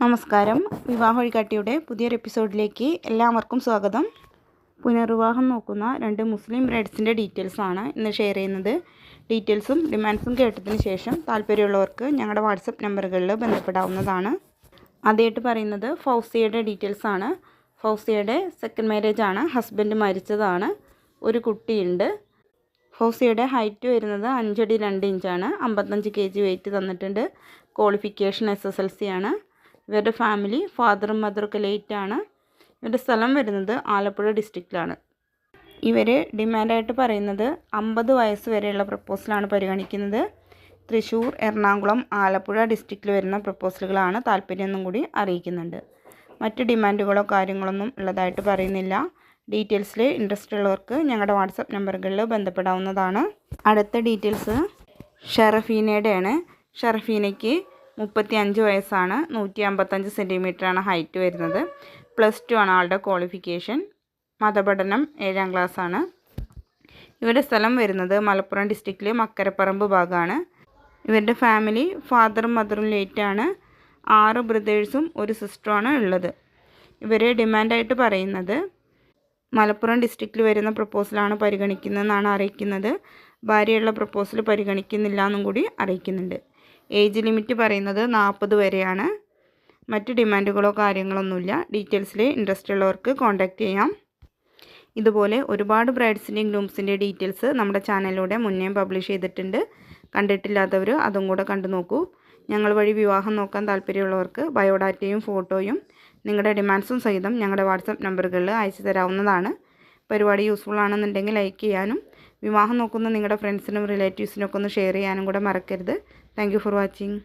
നമസ്കാരം. വിവാഹ വഴികാട്ടിയുടെ പുതിയൊരു എപ്പിസോഡിലേക്ക് എല്ലാവർക്കും സ്വാഗതം. പുനർവിവാഹം നോക്കുന്ന രണ്ട് മുസ്ലിം ബ്രൈഡ്സിന്റെ ഡീറ്റെയിൽസാണ് ഇന്ന് ഷെയർ ചെയ്യുന്നത്. ഡീറ്റെയിൽസും ഡിമാൻഡ്സും കേട്ടതിന് ശേഷം താല്പര്യമുള്ളവർക്ക് ഞങ്ങളുടെ വാട്സപ്പ് നമ്പറുകളിൽ ബന്ധപ്പെടാവുന്നതാണ്. ആദ്യമായിട്ട് പറയുന്നത് ഫൗസിയയുടെ ഡീറ്റെയിൽസാണ് ഫൗസിയയുടെ സെക്കൻഡ് മാരേജ് ആണ്. ഹസ്ബൻഡ് മരിച്ചതാണ്. ഒരു കുട്ടിയുണ്ട്. ഫൗസിയയുടെ ഹൈറ്റ് വരുന്നത് അഞ്ചടി രണ്ട് ഇഞ്ചാണ് അമ്പത്തഞ്ച് കെ ജി വെയിറ്റ് തന്നിട്ടുണ്ട്. Qualification S S L C ആണ്. ഇവരുടെ ഫാമിലി ഫാദറും മദറൊക്കെ ലേറ്റാണ് ഇവരുടെ സ്ഥലം വരുന്നത് ആലപ്പുഴ ഡിസ്ട്രിക്റ്റിലാണ് ഇവർ ഡിമാൻഡായിട്ട് പറയുന്നത് അമ്പത് വയസ്സ് വരെയുള്ള പ്രപ്പോസലാണ് പരിഗണിക്കുന്നത്. തൃശ്ശൂർ എറണാകുളം ആലപ്പുഴ ഡിസ്ട്രിക്റ്റിൽ വരുന്ന പ്രപ്പോസലുകളാണ് താല്പര്യമെന്നും കൂടി അറിയിക്കുന്നുണ്ട്. മറ്റ് ഡിമാൻഡുകളോ കാര്യങ്ങളൊന്നും ഉള്ളതായിട്ട് പറയുന്നില്ല. ഡീറ്റെയിൽസിൽ ഇൻട്രസ്റ്റ് ഉള്ളവർക്ക് ഞങ്ങളുടെ വാട്സപ്പ് നമ്പറുകളിൽ ബന്ധപ്പെടാവുന്നതാണ്. അടുത്ത ഡീറ്റെയിൽസ് ഷറഫീനയുടെയാണ്. ഷറഫീനയ്ക്ക് മുപ്പത്തി അഞ്ച് വയസ്സാണ്. നൂറ്റി അമ്പത്തഞ്ച് സെന്റിമീറ്ററാണ് ഹൈറ്റ് വരുന്നത്. പ്ലസ് ടു ആണ് ആളുടെ ക്വാളിഫിക്കേഷൻ. മതപഠനം ഏഴാം ക്ലാസ്സാണ്. ഇവരുടെ സ്ഥലം വരുന്നത് മലപ്പുറം ഡിസ്ട്രിക്റ്റിലെ മക്കരപ്പറമ്പ് ഭാഗമാണ് ഇവരുടെ ഫാമിലി ഫാദറും മദറും ലേറ്റാണ് ആറ് ബ്രദേഴ്സും ഒരു സിസ്റ്ററുമാണ് ഉള്ളത്. ഇവർ ഡിമാൻഡായിട്ട് പറയുന്നത് മലപ്പുറം ഡിസ്ട്രിക്റ്റിൽ വരുന്ന പ്രപ്പോസലാണ് പരിഗണിക്കുന്നതെന്നാണ് അറിയിക്കുന്നത്. ഭാര്യയുള്ള പ്രപ്പോസൽ പരിഗണിക്കുന്നില്ല എന്നും കൂടി അറിയിക്കുന്നുണ്ട്. ഏജ് ലിമിറ്റ് പറയുന്നത് നാൽപ്പത് വരെയാണ്. മറ്റ് ഡിമാൻഡുകളോ കാര്യങ്ങളൊന്നുമില്ല. ഡീറ്റെയിൽസിൽ ഇൻട്രസ്റ്റ് ഉള്ളവർക്ക് കോൺടാക്റ്റ് ചെയ്യാം. ഇതുപോലെ ഒരുപാട് ബ്രൈഡ്സിന്റെയും ഗ്രൂംസിന്റെയും ഡീറ്റെയിൽസ് നമ്മുടെ ചാനലിലൂടെ മുന്നേ പബ്ലിഷ് ചെയ്തിട്ടുണ്ട്. കണ്ടിട്ടില്ലാത്തവർ അതും കൂടെ കണ്ടു നോക്കൂ. ഞങ്ങൾ വഴി വിവാഹം നോക്കാൻ താല്പര്യമുള്ളവർക്ക് ബയോഡാറ്റയും ഫോട്ടോയും നിങ്ങളുടെ ഡിമാൻഡ്സും സഹിതം ഞങ്ങളുടെ വാട്സപ്പ് നമ്പറുകളിൽ അയച്ചു തരാവുന്നതാണ്. പരിപാടി യൂസ്ഫുൾ ആണെന്നുണ്ടെങ്കിൽ ലൈക്ക് ചെയ്യാനും വിവാഹം നോക്കുന്ന നിങ്ങളുടെ ഫ്രണ്ട്സിനും റിലേറ്റീവ്സിനും ഒക്കെ ഒന്ന് ഷെയർ ചെയ്യാനും കൂടെ മറക്കരുത്. Thank for watching